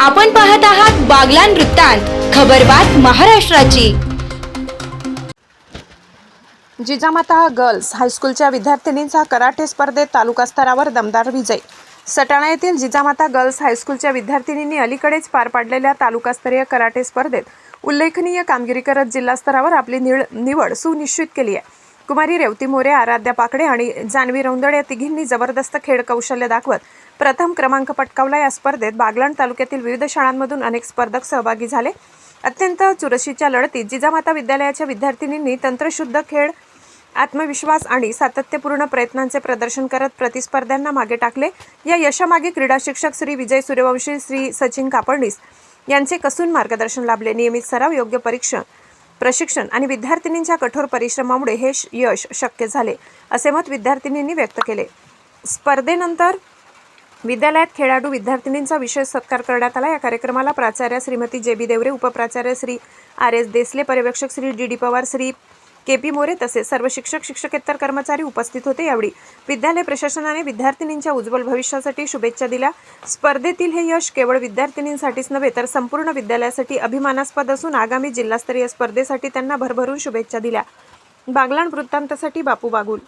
आपण पाहत आहात बागलान वृत्तांत खबरबात महाराष्ट्राची. जिजामाता गर्ल्स हायस्कूलच्या विद्यार्थिनींचा कराटे स्पर्धेत तालुका स्तरावर दमदार विजय. सटाणा येथील जिजामाता गर्ल्स हायस्कूलच्या विद्यार्थिनींनी अलीकडेच पार पाडलेल्या तालुकास्तरीय कराटे स्पर्धेत उल्लेखनीय कामगिरी करत जिल्हा स्तरावर आपली निळ निवड सुनिश्चित केली आहे. कुमारी रेवती मोरे आराध्या पाकडे आणि जान्हवी रौंदड या तिघींनी जबरदस्त खेळ कौशल्य दाखवत प्रथम क्रमांक पटकावला. या स्पर्धेत बागलाण तालुक्यातील विविध शाळांमधून अनेक स्पर्धक सहभागी झाले. अत्यंत चुरशीच्या लढतीत जिजामाता विद्यालयाच्या विद्यार्थिनींनी तंत्रशुद्ध खेळ आत्मविश्वास आणि सातत्यपूर्ण प्रयत्नांचे प्रदर्शन करत प्रतिस्पर्ध्यांना मागे टाकले. या यशामागे क्रीडा शिक्षक श्री विजय सूर्यवंशी श्री सचिन कापडणीस यांचे कसून मार्गदर्शन लाभले. नियमित सराव योग्य परीक्षण प्रशिक्षण आणि विद्यार्थिनींच्या कठोर परिश्रमामुळे हे यश शक्य झाले असे मत विद्यार्थिनींनी व्यक्त केले. स्पर्धेनंतर विद्यालयात खेळाडू विद्यार्थिनींचा विशेष सत्कार करण्यात आला. या कार्यक्रमाला प्राचार्य श्रीमती जे बी देवरे उपप्राचार्य श्री आर एस देसले पर्यवेक्षक Shri D D Pawar Shri K P More तसेच सर्व शिक्षक शिक्षकेतर कर्मचारी उपस्थित होते यावेळी. विद्यालय प्रशासनाने विद्यार्थिनींच्या उज्ज्वल भविष्यासाठी शुभेच्छा दिल्या. स्पर्धेतील हे यश केवळ विद्यार्थिनींसाठीच नव्हे तर संपूर्ण विद्यालयासाठी अभिमानास्पद असून आगामी जिल्हास्तरीय स्पर्धेसाठी त्यांना भरभरून शुभेच्छा दिल्या. बागलाण वृत्तांतासाठी बापू बागुल.